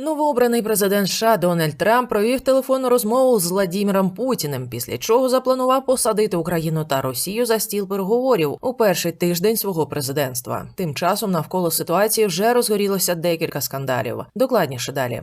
Новообраний президент США Дональд Трамп провів телефонну розмову з Владіміром Путіним, після чого запланував посадити Україну та Росію за стіл переговорів у перший тиждень свого президентства. Тим часом навколо ситуації вже розгорілося декілька скандалів. Докладніше далі.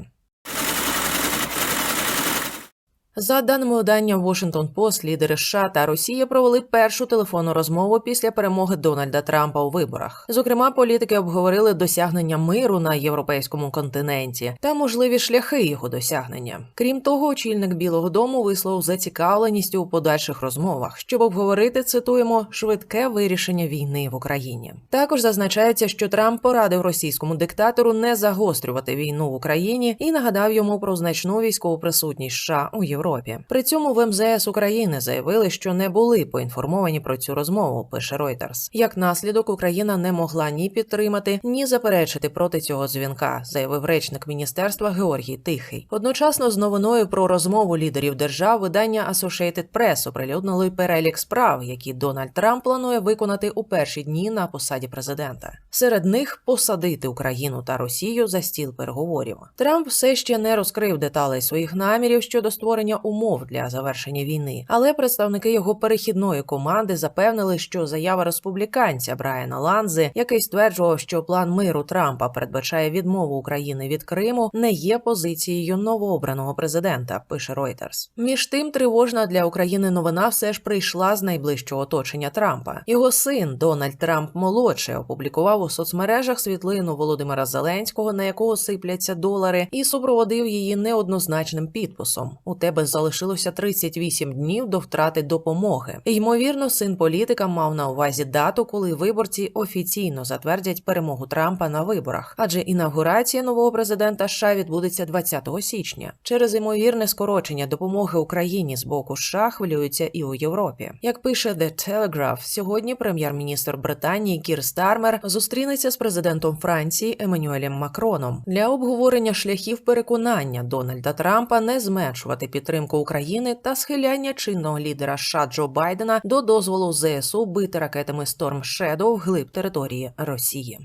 За даними видання Washington Post, лідери США та Росія провели першу телефонну розмову після перемоги Дональда Трампа у виборах. Зокрема, політики обговорили досягнення миру на європейському континенті та можливі шляхи його досягнення. Крім того, очільник Білого Дому висловив зацікавленість у подальших розмовах, щоб обговорити цитуємо швидке вирішення війни в Україні. Також зазначається, що Трамп порадив російському диктатору не загострювати війну в Україні і нагадав йому про значну військову присутність США у Європі. При цьому в МЗС України заявили, що не були поінформовані про цю розмову. Пише Reuters. Як наслідок, Україна не могла ні підтримати, ні заперечити проти цього дзвінка, заявив речник міністерства Георгій Тихий. Одночасно з новиною про розмову лідерів держав видання Associated Press оприлюднило й перелік справ, які Дональд Трамп планує виконати у перші дні на посаді президента. Серед них посадити Україну та Росію за стіл переговорів. Трамп все ще не розкрив деталей своїх намірів щодо створення умов для завершення війни, але представники його перехідної команди запевнили, що заява республіканця Брайана Ланзи, який стверджував, що план миру Трампа передбачає відмову України від Криму, не є позицією новообраного президента. Пише Reuters. Між тим, тривожна для України новина все ж прийшла з найближчого оточення Трампа. Його син Дональд Трамп молодший опублікував у соцмережах світлину Володимира Зеленського, на якого сипляться долари, і супроводив її неоднозначним підписом. У тебе залишилося 38 днів до втрати допомоги. Ймовірно, син політика мав на увазі дату, коли виборці офіційно затвердять перемогу Трампа на виборах, адже інавгурація нового президента США відбудеться 20 січня. Через ймовірне скорочення допомоги Україні з боку США хвилюються і у Європі. Як пише The Telegraph, сьогодні прем'єр-міністр Британії Кір Стармер зустрінеться з президентом Франції Еммануелем Макроном для обговорення шляхів переконання Дональда Трампа не зменшувати підтримку України та схиляння чинного лідера США Джо Байдена до дозволу ЗСУ бити ракетами Storm Shadow глиб території Росії.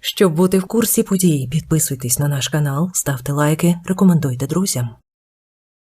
Щоб бути в курсі подій, підписуйтесь на наш канал, ставте лайки, рекомендуйте друзям.